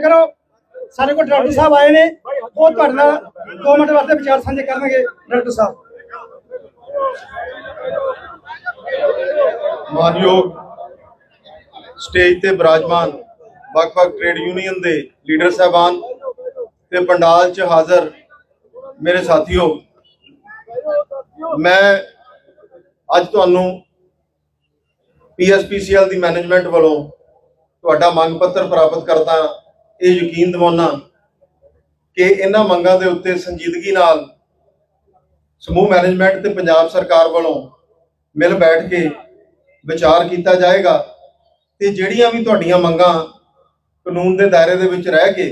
ਕਰੋ। ਸਾਡੇ ਕੋਲ ਡਾਕਟਰ ਸਾਹਿਬ ਆਏ ਨੇ। ਉਹ ਤੁਹਾਡੇ ਨਾਲ 2 ਮਿੰਟ ਵਾਸਤੇ ਵਿਚਾਰ ਸਾਂਝੇ ਕਰਨਗੇ, ਡਾਕਟਰ ਸਾਹਿਬ। ਮਾਨਯੋਗ ਸਟੇਜ ਤੇ ਬਿਰਾਜਮਾਨ, ਵੱਖ-ਵੱਖ ਟ੍ਰੇਡ ਯੂਨੀਅਨ ਦੇ ਲੀਡਰ ਸਾਹਿਬਾਨ ਤੇ ਪੰਡਾਲ 'ਚ ਹਾਜ਼ਰ ਮੇਰੇ ਸਾਥੀਓ, ਮੈਂ ਅੱਜ ਤੁਹਾਨੂੰ ਪੀਐਸਪੀਸੀਐਲ ਦੀ ਮੈਨੇਜਮੈਂਟ ਵੱਲੋਂ ਤੁਹਾਡਾ ਮੰਗ ਪੱਤਰ ਪ੍ਰਾਪਤ ਕਰਦਾ ਇਹ ਯਕੀਨ ਦਿਵਾਉਣਾ ਕਿ ਇਹਨਾਂ ਮੰਗਾਂ ਦੇ ਉੱਤੇ ਸੰਜੀਦਗੀ ਨਾਲ ਸਮੂਹ ਮੈਨੇਜਮੈਂਟ ਤੇ ਪੰਜਾਬ ਸਰਕਾਰ ਵੱਲੋਂ ਮਿਲ ਬੈਠ ਕੇ ਵਿਚਾਰ ਕੀਤਾ ਜਾਏਗਾ ਤੇ ਜਿਹੜੀਆਂ ਵੀ ਤੁਹਾਡੀਆਂ ਮੰਗਾਂ ਕਾਨੂੰਨ ਦੇ ਦਾਇਰੇ ਦੇ ਵਿੱਚ ਰਹਿ ਕੇ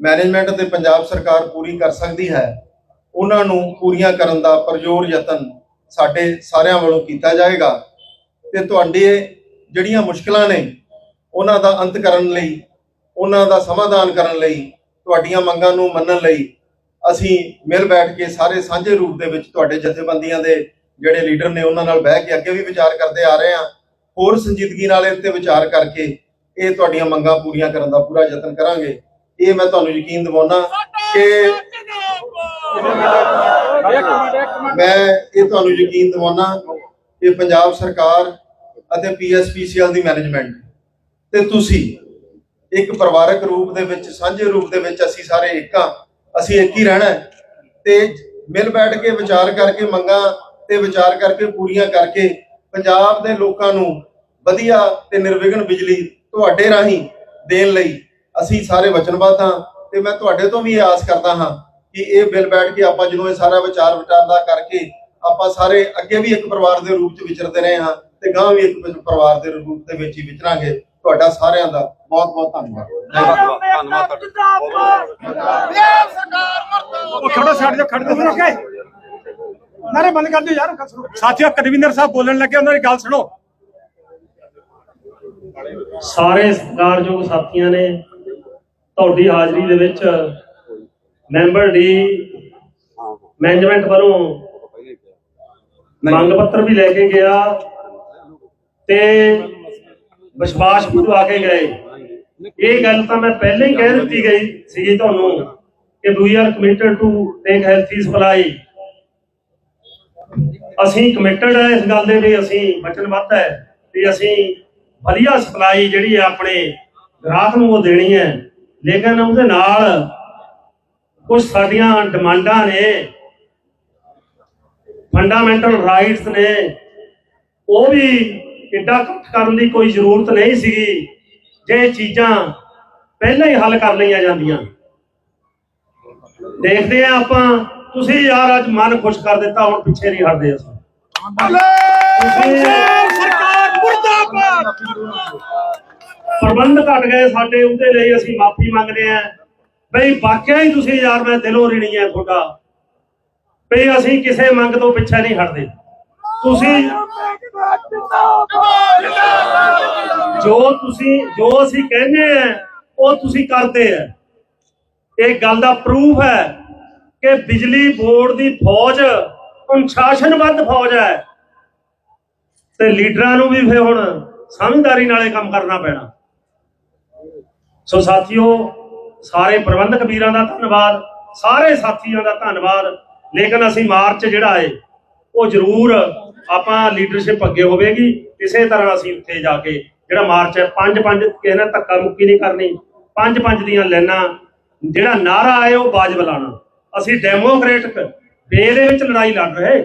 ਮੈਨੇਜਮੈਂਟ ਤੇ ਪੰਜਾਬ ਸਰਕਾਰ ਪੂਰੀ ਕਰ ਸਕਦੀ ਹੈ, ਉਹਨਾਂ ਨੂੰ ਪੂਰੀਆਂ ਕਰਨ ਦਾ ਪਰਜੋਰ ਯਤਨ ਸਾਡੇ ਸਾਰਿਆਂ ਵੱਲੋਂ ਕੀਤਾ ਜਾਏਗਾ ਤੇ ਤੁਹਾਡੇ ਜਿਹੜੀਆਂ ਮੁਸ਼ਕਲਾਂ ਨੇ ਉਹਨਾਂ ਦਾ ਅੰਤ ਕਰਨ ਲਈ ਉਹਨਾਂ ਦਾ ਸਮਾਧਾਨ ਕਰਨ ਲਈ, ਤੁਹਾਡੀਆਂ ਮੰਗਾਂ ਨੂੰ ਮੰਨਣ ਲਈ ਅਸੀਂ ਮਿਲ ਬੈਠ ਕੇ ਸਾਰੇ ਸਾਂਝੇ ਰੂਪ ਦੇ ਵਿੱਚ ਤੁਹਾਡੇ ਜਥੇਬੰਦੀਆਂ ਦੇ ਜਿਹੜੇ ਲੀਡਰ ਨੇ ਉਹਨਾਂ ਨਾਲ ਬਹਿ ਕੇ ਅੱਗੇ ਵੀ ਵਿਚਾਰ ਕਰਦੇ ਆ ਰਹੇ ਹਾਂ। ਹੋਰ ਸੰਜੀਦਗੀ ਨਾਲ ਇਹ ਤੇ ਵਿਚਾਰ ਕਰਕੇ ਇਹ ਤੁਹਾਡੀਆਂ ਮੰਗਾਂ ਪੂਰੀਆਂ ਕਰਨ ਦਾ ਪੂਰਾ ਯਤਨ ਕਰਾਂਗੇ। ਇਹ ਮੈਂ ਤੁਹਾਨੂੰ ਯਕੀਨ ਦਿਵਾਉਣਾ ਕਿ ਮੈਂ ਇਹ ਤੁਹਾਨੂੰ ਯਕੀਨ ਦਿਵਾਉਣਾ ਕਿ ਪੰਜਾਬ ਸਰਕਾਰ ਅਤੇ ਪੀਐਸਪੀਸੀਐਲ ਦੀ ਮੈਨੇਜਮੈਂਟ ਤੇ ਤੁਸੀਂ ਇੱਕ ਪਰਿਵਾਰਕ ਰੂਪ ਦੇ ਵਿੱਚ, ਸਾਂਝੇ ਰੂਪ ਦੇ ਵਿੱਚ ਅਸੀਂ ਸਾਰੇ ਇੱਕ ਹਾਂ। ਅਸੀਂ ਇੱਕ ਹੀ ਰਹਿਣਾ ਤੇ ਮਿਲ ਬੈਠ ਕੇ ਵਿਚਾਰ ਕਰਕੇ, ਮੰਗਾਂ ਤੇ ਵਿਚਾਰ ਕਰਕੇ, ਪੂਰੀਆਂ ਕਰਕੇ ਪੰਜਾਬ ਦੇ ਲੋਕਾਂ ਨੂੰ ਵਧੀਆ ਤੇ ਨਿਰਵਿਘਨ ਬਿਜਲੀ ਤੁਹਾਡੇ ਰਾਹੀਂ ਦੇਣ ਲਈ ਅਸੀਂ ਸਾਰੇ ਵਚਨਬੱਧ ਹਾਂ। ਤੇ ਮੈਂ ਤੁਹਾਡੇ ਤੋਂ ਵੀ ਇਹ ਆਸ ਕਰਦਾ ਹਾਂ ਕਿ ਇਹ ਬਿੱਲ ਬੈਠ ਕੇ ਆਪਾਂ ਜਦੋਂ ਇਹ ਸਾਰਾ ਵਿਚਾਰ ਵਟਾਂਦਰਾ ਕਰਕੇ ਆਪਾਂ ਸਾਰੇ ਅੱਗੇ ਵੀ ਇੱਕ ਪਰਿਵਾਰ ਦੇ ਰੂਪ 'ਚ ਵਿਚਰਦੇ ਰਹੇ ਹਾਂ ਤੇ ਗਾਂ ਵੀ ਇੱਕ ਪਰਿਵਾਰ ਦੇ ਰੂਪ ਦੇ ਵਿੱਚ ਹੀ ਵਿਚਰਾਂਗੇ। ਤੁਹਾਡਾ ਸਾਰਿਆਂ ਦਾ ਬਹੁਤ ਬਹੁਤ ਧੰਨਵਾਦ। ਧੰਨਵਾਦ ਉਹ ਖੜੋ ਛੱਡ ਦਿਓ ਖੜ। ਦਿਓ ਫਿਰ ਓਕੇ ਨਾਰੇ ਬੰਦ ਕਰ ਦਿਓ ਯਾਰ ਗੱਲ ਸੁਣੋ। ਸਾਥੀਓ ਕਨਵੀਨਰ ਸਾਹਿਬ ਬੋਲਣ ਲੱਗੇ ਉਹਨਾਂ ਦੀ ਗੱਲ ਸੁਣੋ। ਸਾਰੇ ਸਤਿਕਾਰਯੋਗ ਸਾਥੀਆਂ ਨੇ ਤੁਹਾਡੀ ਹਾਜ਼ਰੀ ਦੇ ਵਿੱਚ ਮੈਂਬਰ ਦੀ ਮੈਨੇਜਮੈਂਟ ਵੱਲੋਂ ਮੰਗ ਪੱਤਰ ਵੀ ਲੈ ਕੇ ਗਿਆ ਤੇ ਵਿਸ਼ਵਾਸ ਵਧਵਾ ਕੇ ਗਏ। ਇਹ ਗੱਲ ਤਾਂ ਮੈਂ ਪਹਿਲਾਂ ਹੀ ਕਹਿ ਦਿੱਤੀ ਗਈ ਸੀਗੀ ਤੁਹਾਨੂੰ ਕਿ we are committed to take healthy supply ਅਸੀਂ ਕਮਿਟਡ ਹੈ ਇਸ ਗੱਲ ਦੇ ਵੀ ਅਸੀਂ ਵਚਨਬੱਧ ਹੈ ਵੀ ਅਸੀਂ ਵਧੀਆ ਸਪਲਾਈ ਜਿਹੜੀ ਹੈ ਆਪਣੇ ਗ੍ਰਾਹਕ ਨੂੰ ਉਹ ਦੇਣੀ ਹੈ। ਲੇਕਿਨ ਉਹਦੇ ਨਾਲ ਕੁਝ ਸਾਡੀਆਂ ਡਿਮਾਂਡਾਂ ਨੇ ਫੰਡਾਮੈਂਟਲ ਰਾਈਟਸ ਨੇ, ਉਹ ਵੀ ਕਿੱਡਾ ਇਕੱਠ ਕਰਨ ਦੀ ਕੋਈ ਜ਼ਰੂਰਤ ਨਹੀਂ ਸੀਗੀ ਜੇ ਚੀਜ਼ਾਂ ਪਹਿਲਾਂ ਹੀ ਹੱਲ ਕਰ ਲਈਆਂ ਜਾਂਦੀਆਂ। ਦੇਖਦੇ ਆ ਆਪਾਂ ਤੁਸੀਂ ਯਾਰ ਅੱਜ ਮਨ ਖੁਸ਼ ਕਰ ਦਿੱਤਾ ਹੁਣ ਪਿੱਛੇ ਨਹੀਂ ਹਟਦੇ ਅਸੀਂ। ਤੁਸੀਂ ਸਰਕਾਰ ਮੁਰਦਾਬਾਦ! ਪ੍ਰਬੰਧ ਘਟ ਗਏ ਸਾਡੇ ਉਹਦੇ ਲਈ ਅਸੀਂ ਮਾਫੀ ਮੰਗਦੇ ਆਂ ਬਈ ਵਾਕਿਆ ਹੀ ਤੁਸੀਂ ਯਾਰ ਮੈਂ ਦਿਲੋਂ ਰਿਣੀ ਹੈ ਤੁਹਾਡਾ। ਬਈ ਅਸੀਂ ਕਿਸੇ ਮੰਗ ਤੋਂ ਪਿੱਛੇ ਨਹੀਂ ਹਟਦੇ। ਤੁਸੀਂ ਜੋ ਤੁਸੀਂ, ਜੋ ਅਸੀਂ ਕਹਿੰਦੇ ਆ, ਉਹ ਤੁਸੀਂ ਕਰਦੇ ਆ। ਇਹ ਗੱਲ ਦਾ ਪ੍ਰੂਫ ਹੈ ਕਿ ਬਿਜਲੀ ਬੋਰਡ ਦੀ ਫੌਜ ਅਨੁਸ਼ਾਸਨਬੱਧ ਫੌਜ ਹੈ। ਤੇ ਲੀਡਰਾਂ ਨੂੰ ਵੀ ਫਿਰ ਹੁਣ ਸਮਝਦਾਰੀ ਨਾਲੇ ਕੰਮ ਕਰਨਾ ਪੈਣਾ। ਸੋ ਸਾਥੀਓ, ਸਾਰੇ ਪ੍ਰਬੰਧਕ ਵੀਰਾਂ ਦਾ ਧੰਨਵਾਦ, ਸਾਰੇ ਸਾਥੀਆਂ ਦਾ ਧੰਨਵਾਦ। ਲੇਕਿਨ ਅਸੀਂ ਮਾਰਚ ਜਿਹੜਾ ਹੈ, ਉਹ ਜ਼ਰੂਰ ਆਪਾਂ ਲੀਡਰਸ਼ਿਪ ਅੱਗੇ ਹੋਵੇਗੀ, ਇਸੇ ਤਰ੍ਹਾਂ ਅਸੀਂ ਉੱਥੇ ਜਾ ਕੇ ਜਿਹੜਾ ਮਾਰਚ ਹੈ, ਪੰਜ ਪੰਜ ਕਿਸੇ ਨੇ ਧੱਕਾ ਮੁੱਕੀ ਨਹੀਂ ਕਰਨੀ। ਪੰਜ ਪੰਜ ਦੀਆਂ ਲਾਈਨਾਂ, ਜਿਹੜਾ ਨਾਰਾ ਹੈ ਉਹ ਬਾਜ ਬੁਲਾਣਾ ਅਸੀਂ ਡੈਮੋਕ੍ਰੈਟਿਕ ਵੇ ਦੇ ਵਿੱਚ ਲੜਾਈ ਲੜ ਰਹੇ।